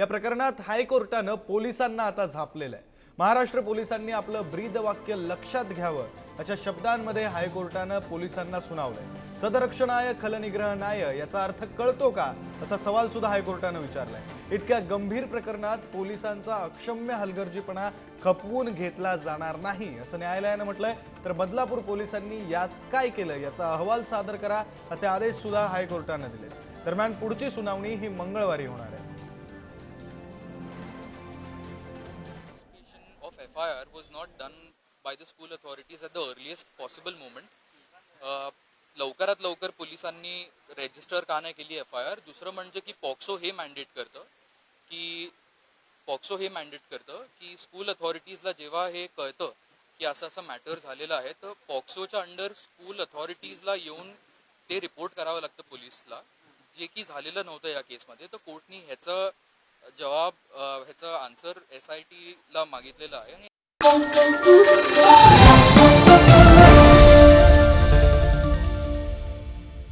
या प्रकरणात हायकोर्टानं पोलिसांना आता झापलेलं आहे. महाराष्ट्र पोलिसांनी आपलं ब्रीद वाक्य लक्षात घ्यावं अशा शब्दांमध्ये हायकोर्टानं पोलिसांना सुनावलंय. सदरक्षणाय खलनिग्रहणाय याचा अर्थ कळतो का असा सवाल सुद्धा हायकोर्टानं विचारलाय. इतक्या गंभीर प्रकरणात पोलिसांचा अक्षम्य हलगर्जीपणा खपवून घेतला जाणार नाही असं न्यायालयानं म्हटलंय. तर बदलापूर पोलिसांनी यात काय केलं याचा अहवाल सादर करा असे आदेश सुद्धा हायकोर्टानं दिले दरम्यान पुढची सुनावणी ही मंगळवारी होणार आहे. FIR was not done by the school authorities at the earliest possible moment. Uh, लवकरात लवकर पोलिसांनी रेजिस्टर का नाही केली एफ आय आर दुसरं म्हणजे की पॉक्सो हे मॅन्डेट करतं की पॉक्सो हे मॅन्डेट करतं की स्कूल अथॉरिटीजला जेव्हा हे कळतं की असं असं मॅटर झालेलं आहे तर पॉक्सोच्या अंडर स्कूल अथॉरिटीजला येऊन ते रिपोर्ट करावं लागतं पोलिसला. जे की झालेलं नव्हतं या केसमध्ये तर कोर्टनी ह्याचं जवाब ह्याचा ह्याचं आन्सर एस आय टीला मागितलेलं आहे. आणि